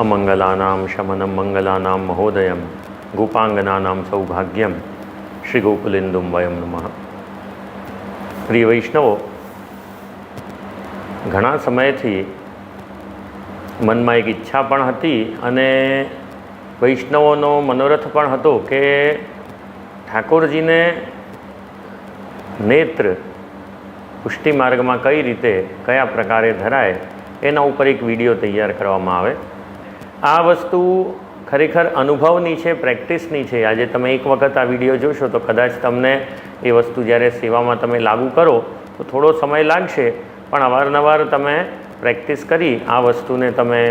અમંગલાનામ શમનમ મંગલાનામ મહોદયમ ગોપાંગનાનામ સૌભાગ્યમ શ્રી ગોકુલિંદુમ વયમ નમઃ પ્રિય વૈષ્ણવો ઘણા સમયથી મનમાં એક ઈચ્છા પણ હતી અને વૈષ્ણવોનો મનોરથ પણ હતો કે ઠાકોરજીને નેત્ર પુષ્ટિ માર્ગમાં કઈ રીતે, કયા પ્રકારે ધરાય, એના ઉપર એક વીડિયો તૈયાર કરવામાં આવે. આ વસ્તુ ખરેખર અનુભવની છે, પ્રેક્ટિસની છે. આજે તમે એક વખત આ વીડિયો જોશો તો કદાચ તમને એ વસ્તુ જ્યારે સેવામાં તમે લાગુ કરો, તો થોડો સમય લાગશે. પણ અવારનવાર તમે પ્રેક્ટિસ કરી આ વસ્તુને તમે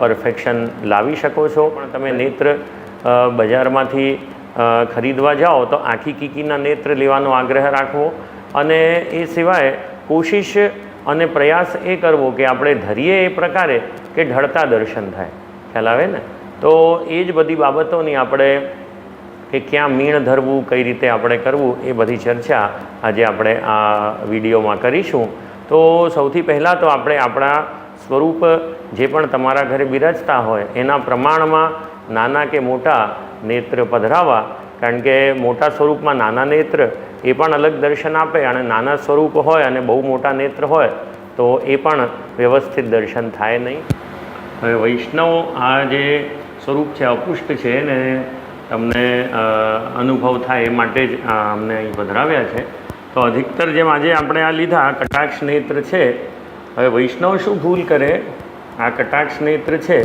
પરફેક્શન લાવી શકો છો. પણ તમે નેત્ર બજારમાંથી ખરીદવા જાઓ તો આખી કીકીના નેત્ર લેવાનો આગ્રહ રાખવો. અને એ સિવાય કોશિશ અને પ્રયાસ એ કરવો કે આપણે ધરીએ એ પ્રકારે કે ઢળતા દર્શન થાય. ખ્યાલ આવે ને? તો એ જ બધી બાબતોની આપણે કે ક્યાં મીણ ધરવું, કઈ રીતે આપણે કરવું, એ બધી ચર્ચા આજે આપણે આ વિડીયોમાં કરીશું. તો સૌથી પહેલાં તો આપણે આપણા સ્વરૂપ જે પણ તમારા ઘરે બિરાજતા હોય, એના પ્રમાણમાં નાના કે મોટા નેત્ર પધરાવા. કારણ કે મોટા સ્વરૂપમાં નાના નેત્ર એ પણ અલગ દર્શન આપે અને નાના સ્વરૂપ હોય અને બહુ મોટા નેત્ર હોય, તો એ પણ વ્યવસ્થિત દર્શન થાય નહીં. હવે વૈષ્ણવ આ જે સ્વરૂપ છે, અપુષ્ટ છે ને તમને અનુભવ થાય એ માટે જ અમને અહીં પધરાવ્યા છે. તો અધિકતર જેમ આજે આપણે આ લીધા, કટાક્ષ નેત્ર છે. હવે વૈષ્ણવ શું ભૂલ કરે? આ કટાક્ષ નેત્ર છે.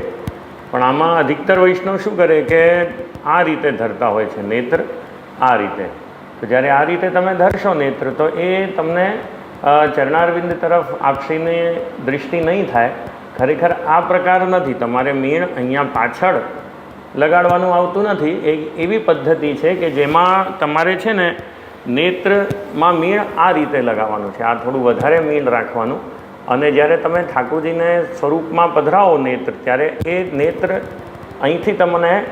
પણ આમાં અધિકતર વૈષ્ણવ શું કરે કે આ રીતે ધરતા હોય છે, નેત્ર આ રીતે. તો જ્યારે આ રીતે તમે ધરશો નેત્ર, તો એ તમને ચરણારવિંદ તરફ આપશીની દૃષ્ટિ નહીં થાય. ખરેખર આ પ્રકાર નથી. તમારે મીણ અહીંયા પાછળ લગાડવાનું આવતું નથી. એ એવી પદ્ધતિ છે કે જેમાં તમારે છે ને નેત્રમાં મીણ આ રીતે લગાવવાનું છે. આ થોડું વધારે મીણ રાખવાનું. અને જ્યારે તમે ઠાકોરજીને સ્વરૂપમાં પધરાવો નેત્ર, ત્યારે એ નેત્ર અહીંથી તમને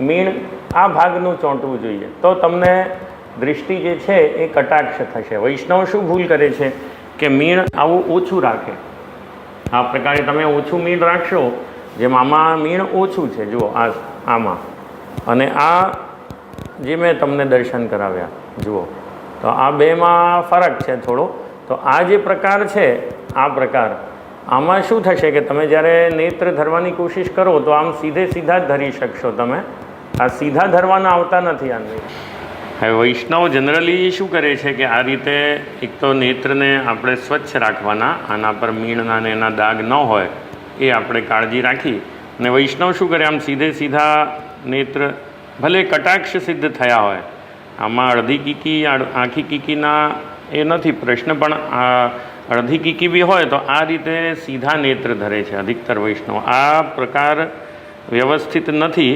મીણ આ ભાગનું ચોંટવું જોઈએ. તો તમને દૃષ્ટિ જે છે એ કટાક્ષ થશે. વૈષ્ણવ શું ભૂલ કરે છે? કે મીણ આવું ઓછું રાખે. આ પ્રકારે તમે ઓછું મીણ રાખશો જેમ આમાં મીણ ઓછું છે, જુઓ, આ આમાં. અને આ જે મેં તમને દર્શન કરાવ્યા, જુઓ. તો આ બેમાં ફરક છે થોડો. તો આ જે પ્રકાર છે, આ પ્રકાર, આમાં શું થશે કે તમે જ્યારે નેત્ર ધરવાની કોશિશ કરો, તો આમ સીધે સીધા જ ધરી શકશો તમે. આ સીધા ધરવાના આવતા નથી આને હવે વૈષ્ણવ જનરલી શું કરે છે કે આ રીતે એક તો નેત્રને આપણે સ્વચ્છ રાખવાના, આના પર મીણના ને એના દાગ ન હોય, એ આપણે કાળજી રાખી. અને વૈષ્ણવ શું કરે આમ સીધે સીધા નેત્ર ભલે કટાક્ષ સિદ્ધ થયા હોય, આમાં અડધી કીકી આખી કીકીના એ નથી પ્રશ્ન, પણ આ અડધી કીકી બી હોય તો આ રીતે સીધા નેત્ર ધરે છે, અધિકતર વૈષ્ણવ. આ પ્રકાર વ્યવસ્થિત નથી.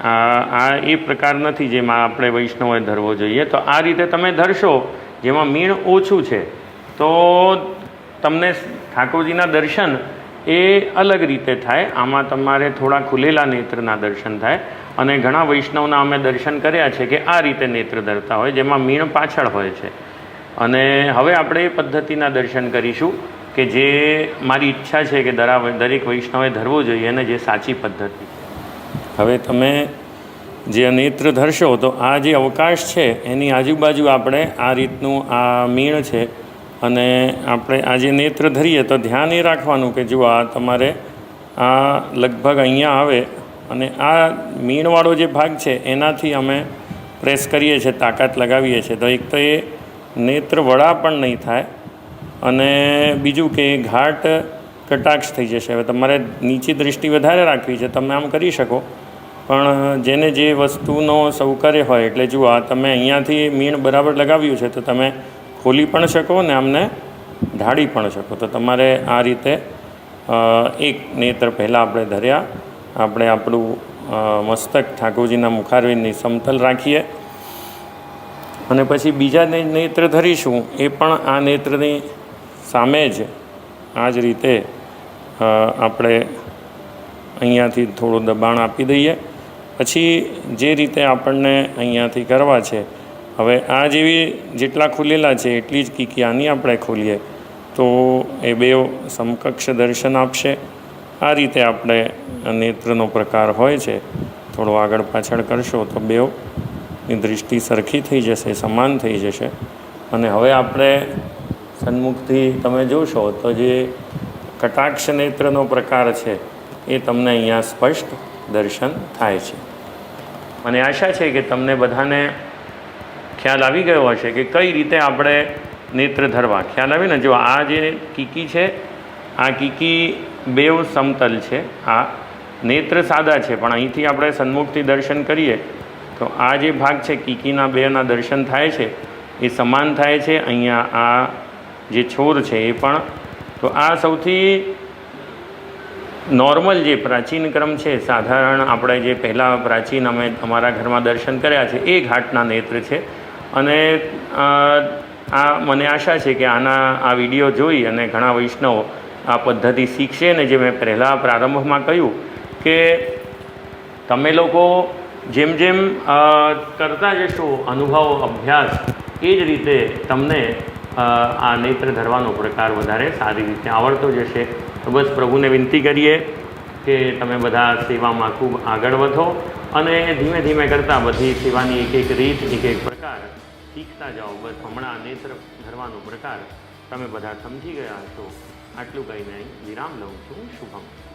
આ એ પ્રકાર નથી જેમાં આપણે વૈષ્ણવે ધરવો જોઈએ. તો આ રીતે તમે ધરશો, જેમાં મીણ ઓછું છે, તો તમને ઠાકોરજીના દર્શન એ અલગ રીતે થાય. આમાં તમારે થોડા ખુલેલા નેત્રના દર્શન થાય. અને ઘણા વૈષ્ણવના અમે દર્શન કર્યા છે કે આ રીતે નેત્ર ધરતા હોય, જેમાં મીણ પાછળ હોય છે. અને હવે આપણે એ પદ્ધતિના દર્શન કરીશું કે જે મારી ઈચ્છા છે કે દરા, દરેક વૈષ્ણવે ધરવું જોઈએ અને જે સાચી પદ્ધતિ હવે તમે જે નેત્ર ધરશો, તો આ જે અવકાશ છે, એની આજુબાજુ આપણે આ રીતનું આ મીણ છે અને આપણે આ જે નેત્ર ધરીએ, તો ધ્યાન એ રાખવાનું કે જો આ તમારે આ લગભગ અહીંયા આવે અને આ મીણવાળો જે ભાગ છે, એનાથી અમે પ્રેસ કરીએ છીએ, તાકાત લગાવીએ છીએ. તો એક તો એ નેત્ર વડા પણ નહીં થાય અને બીજું કે ઘાટ કટાક્ષ થઈ જશે. હવે તમારે નીચી દૃષ્ટિ વધારે રાખવી છે, તમે આમ કરી શકો. પણ જેને જે વસ્તુનો સૌકર્ય હોય, એટલે જુઓ, આ તમે અહીંયાથી મીણ બરાબર લગાવ્યું છે, તો તમે ખોલી પણ શકો ને આમને ઢાળી પણ શકો. તો તમારે આ રીતે એક નેત્ર પહેલાં આપણે ધર્યા. આપણે આપણું મસ્તક ઠાકોરજીના મુખારવીની સમતલ રાખીએ. અને પછી બીજા નેત્ર ધરીશું. એ પણ આ નેત્રની સામે જ. આ જ રીતે આપણે અહીંયાથી થોડું દબાણ આપી દઈએ. પછી જે રીતે આપણને અહીંયાથી કરવા છે, હવે આ જેવી જેટલા ખુલેલા છે એટલી જ કીકી આની આપણે ખોલીએ. તો એ બે સમકક્ષ દર્શન આપશે. આ રીતે આપણે નેત્રનો પ્રકાર હોય છે. થોડો આગળ પાછળ કરશો તો બેઉની દૃષ્ટિ સરખી થઈ જશે, સમાન થઈ જશે. અને હવે આપણે સન્મુખથી તમે જોશો તો જે કટાક્ષ નેત્રનો પ્રકાર છે એ તમને અહીંયા સ્પષ્ટ દર્શન થાય છે. મને આશા છે કે તમને બધાને ખ્યાલ આવી ગયો હશે કે કઈ રીતે આપણે નેત્ર ધરવા. ખ્યાલ આવે ને? જો આ જે કીકી છે, આ કીકી બેવ સમતલ છે. આ નેત્ર સાદા છે, પણ અહીંથી આપણે સન્મુખથી દર્શન કરીએ, તો આ જે ભાગ છે, કીકીના બેના દર્શન થાય છે, એ સમાન થાય છે. અહીંયા આ જે છોર છે, એ પણ તો આ સૌથી નોર્મલ જે પ્રાચીન ક્રમ છે, સાધારણ આપણે જે પહેલાં પ્રાચીન અમે અમારા ઘરમાં દર્શન કર્યા છે, એ ઘાટના નેત્ર છે. અને આ મને આશા છે કે આના, આ વીડિયો જોઈ અને ઘણા વૈષ્ણવો આ પદ્ધતિ શીખશે ને જે મેં પહેલાં પ્રારંભમાં કહ્યું કે તમે લોકો જેમ જેમ કરતા જશો, અનુભવ, અભ્યાસ, એ જ રીતે તમને આ નેત્ર ધરવાનો પ્રકાર વધારે સારી રીતે આવડતો જશે તો બસ પ્રભુને વિનંતી કરીએ કે તમે બધા સેવામાં ખૂબ આગળ વધો અને ધીમે ધીમે કરતાં બધી સેવાની એક એક રીત, એક એક પ્રકાર શીખતા જાઓ. બસ હમણાં નેત્ર ધરવાનો પ્રકાર તમે બધા સમજી ગયા છો આટલું કહીને વિરામ લઉં છું. શુભમ.